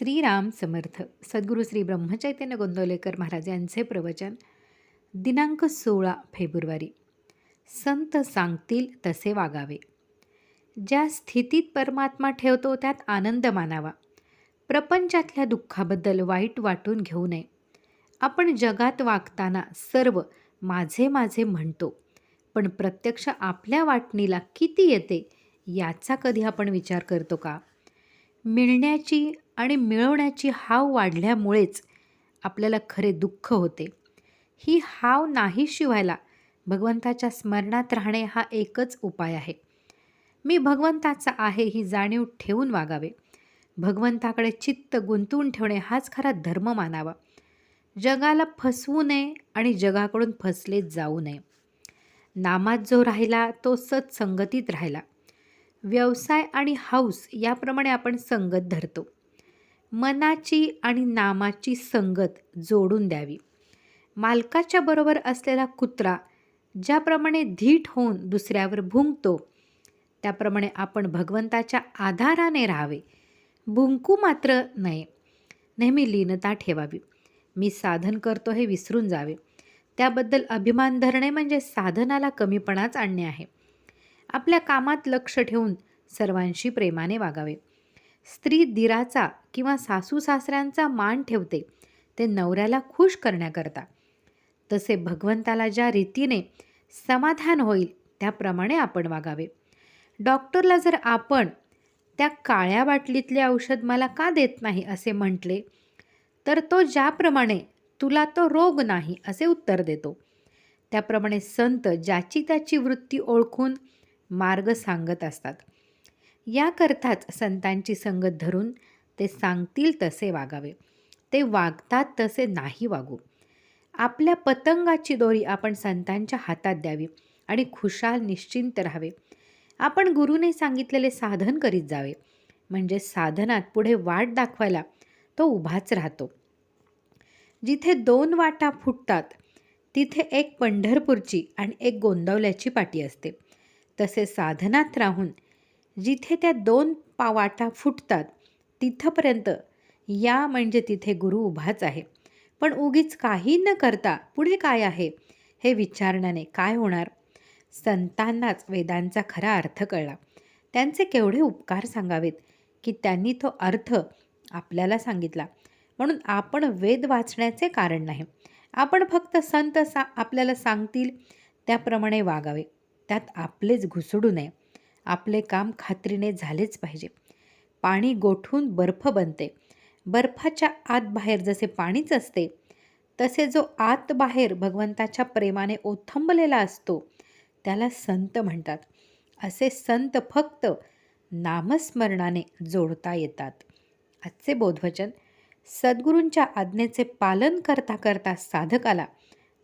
श्रीराम समर्थ सद्गुरू श्री ब्रह्मचैतन्य गोंदवलेकर महाराज यांचे प्रवचन दिनांक सोळा फेब्रुवारी. संत सांगतील तसे वागावे. ज्या स्थितीत परमात्मा ठेवतो त्यात आनंद मानावा. प्रपंचातल्या दुःखाबद्दल वाईट वाटून घेऊ नये. आपण जगात वागताना सर्व माझे माझे म्हणतो पण प्रत्यक्ष आपल्या वाटणीला किती येते याचा कधी आपण विचार करतो का? मिळण्याची आणि मिळवण्याची हाव वाढल्यामुळेच आपल्याला खरे दुःख होते. ही हाव नाही शिवायला भगवंताच्या स्मरणात राहणे हा एकच उपाय आहे. मी भगवंताचा आहे ही जाणीव ठेवून वागावे. भगवंताकडे चित्त गुंतवून ठेवणे हाच खरा धर्म मानावा. जगाला फसवू नये आणि जगाकडून फसले जाऊ नये. नामात जो राहिला तो सत्संगतीत राहिला. व्यवसाय आणि हौस याप्रमाणे आपण संगत धरतो. मनाची आणि नामाची संगत जोडून द्यावी. मालकाच्या बरोबर असलेला कुत्रा ज्याप्रमाणे धीट होऊन दुसऱ्यावर भुंकतो त्याप्रमाणे आपण भगवंताच्या आधाराने राहावे. भुंकू मात्र नये. नेहमी लीनता ठेवावी. मी साधन करतो हे विसरून जावे. त्याबद्दल अभिमान धरणे म्हणजे साधनाला कमीपणाच आणणे आहे. आपल्या कामात लक्ष ठेवून सर्वांशी प्रेमाने वागावे. स्त्री दिराचा किंवा सासू सासऱ्यांचा मान ठेवते. ते नवऱ्याला खुश करण्याकरता. तसे भगवंताला ज्या रीतीने समाधान होईल त्याप्रमाणे आपण वागावे. डॉक्टरला जर आपण त्या काळ्या बाटलीतले औषध मला का देत नाही? असे म्हटले तर तो ज्याप्रमाणे तुला तो रोग नाही असे उत्तर देतो. त्याप्रमाणे संत ज्याची त्याची वृत्ती ओळखून मार्ग सांगत असतात. याकरताच संतांची संगत धरून ते सांगतील तसे वागावे. ते वागतात तसे नाही वागू. आपल्या पतंगाची दोरी आपण संतांच्या हातात द्यावी आणि खुशाल निश्चिंत राहावे. आपण गुरुने सांगितलेले साधन करीत जावे. म्हणजे साधनात पुढे वाट दाखवायला तो उभाच राहतो. जिथे दोन वाटा फुटतात तिथे एक पंढरपूरची आणि एक गोंदवल्याची पाटी असते. तसे साधनात राहून जिथे त्या दोन पावाटा फुटतात तिथंपर्यंत या म्हणजे तिथे गुरु उभाच आहे. पण उगीच काही न करता पुढे काय आहे हे विचारण्याने काय होणार? संतांनाच वेदांचा खरा अर्थ कळला. त्यांचे केवढे उपकार सांगावेत की त्यांनी तो अर्थ आपल्याला सांगितला. म्हणून आपण वेद वाचण्याचे कारण नाही. आपण फक्त संत सा आपल्याला सांगतील त्याप्रमाणे वागावे. त्यात आपलेच घुसडू नये. आपले काम खात्रीने झालेच पाहिजे. पाणी गोठून बर्फ बनते. बर्फाच्या आत बाहेर जसे पाणीच असते तसे जो आत बाहेर भगवंताच्या प्रेमाने ओथंबलेला असतो त्याला संत म्हणतात. असे संत फक्त नामस्मरणाने जोडता येतात. आजचे बोधवचन सद्गुरूंच्या आज्ञेचे पालन करता करता साधकाला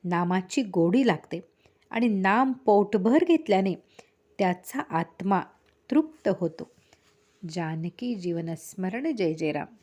नामाची गोडी लागते आणि नाम पोटभर घेतल्याने त्याचा आत्मा तृप्त होतो. जानकी जीवनस्मरण जय जय राम